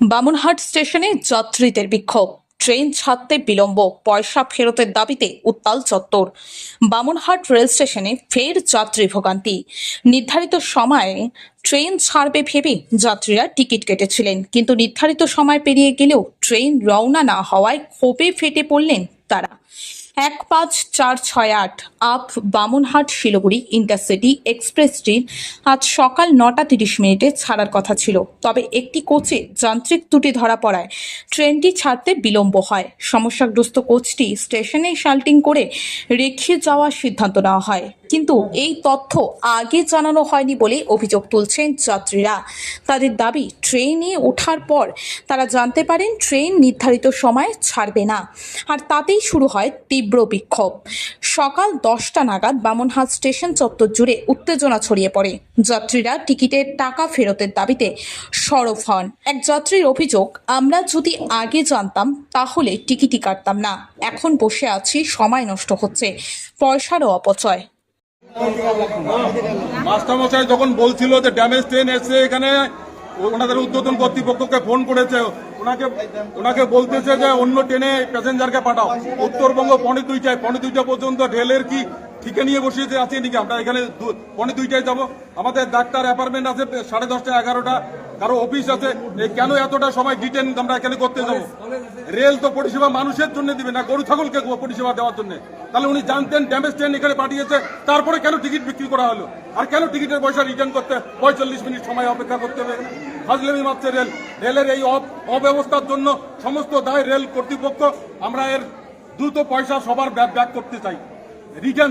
বামুনহাট স্টেশনে যাত্রীদের বিক্ষোভ। ট্রেন ছাড়তে বিলম্ব, পয়সা ফেরতের দাবিতে উত্তাল চত্বর। বামুনহাট রেল স্টেশনে ফের যাত্রী ভোগান্তি। নির্ধারিত সময়ে ট্রেন ছাড়বে ভেবে যাত্রীরা টিকিট কেটেছিলেন, কিন্তু নির্ধারিত সময় পেরিয়ে গেলেও ট্রেন রওনা না হওয়ায় ক্ষোভে ফেটে পড়লেন তারা। এক পাঁচ চার ছয় আট আপ বামনহাট শিলিগুড়ি ইন্টারসিটি এক্সপ্রেসটি আজ সকাল নটা তিরিশ মিনিটে ছাড়ার কথা ছিল। তবে একটি কোচে যান্ত্রিক ত্রুটি ধরা পড়ায় ট্রেনটি ছাড়তে বিলম্ব হয়। সমস্যাগ্রস্ত কোচটি স্টেশনে শাল্টিং করে রেখে যাওয়ার সিদ্ধান্ত নেওয়া হয়। কিন্তু এই তথ্য আগে জানানো হয়নি বলে অভিযোগ তুলছেন যাত্রীরা। তাদের দাবি, ট্রেনে ওঠার পর তারা জানতে পারেন ট্রেন নির্ধারিত সময় ছাড়বে না। আর তাতেই শুরু হয় তীব্র বিক্ষোভ। সকাল দশটা নাগাদ বামনহাট স্টেশন চত্বর জুড়ে উত্তেজনা ছড়িয়ে পড়ে। যাত্রীরা টিকিটের টাকা ফেরতের দাবিতে সরব হন। এক যাত্রীর অভিযোগ, আমরা যদি আগে জানতাম, তাহলে টিকিটই কাটতাম না। এখন বসে আছি, সময় নষ্ট হচ্ছে। পয়সারও অপচয়। মাস্টারমশাই যখন বলছিল যে ড্যামেজ ট্রেন এসছে এখানে, ওনাদের উদ্বোধন কর্তৃপক্ষকে ফোন করেছে। ওনাকে ওনাকে বলতেছে যে অন্য ট্রেনে প্যাসেঞ্জারকে পাঠাও। উত্তরবঙ্গ পনে দুইটায় পনে দুইটা পর্যন্ত রেলের কি ঠিকে নিয়ে বসিয়েছে, আছে নাকি আমরা এখানে পনে দুইটায় যাব। আমাদের ডাক্তার অ্যাপার্টমেন্ট আছে, সাড়ে দশটা, এগারোটা। কারও অফিস আছে। কেন এতটা সময় ডিটেন আমরা এখানে করতে যাব? রেল তো পরিষেবা মানুষের জন্য দিবে না, গরু, ছাগলকে পরিষেবা দেওয়ার জন্য। তাহলে উনি জানতেন ড্যামেজ ট্রেন এখানে পাঠিয়েছে, তারপরে কেন টিকিট বিক্রি করা হলো? আর কেন টিকিটের পয়সা রিটার্ন করতে পঁয়তাল্লিশ মিনিট সময় অপেক্ষা করতে হবে ফাজলেমি মারছে রেল। রেলের এই অব- অব্যবস্থার জন্য সমস্ত দায় রেল কর্তৃপক্ষ। আমরা এর দ্রুত পয়সা সবার ব্যাক করতে চাই। রিটার্ন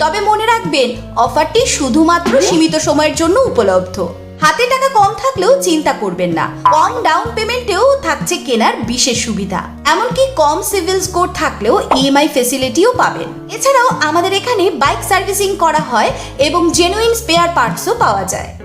তবে মনে রাখবেন, অফারটি শুধুমাত্র সীমিত সময়ের জন্য উপলব্ধ। হাতে টাকা কম থাকলেও চিন্তা করবেন না, কম ডাউন পেমেন্টেও থাকছে কেনার বিশেষ সুবিধা। এমনকি কম সিভিল স্কোর থাকলেও ইএমআই ফেসিলিটিও পাবেন। এছাড়াও আমাদের এখানে বাইক সার্ভিসিং করা হয় এবং জেনুইন স্পেয়ার পার্টসও পাওয়া যায়।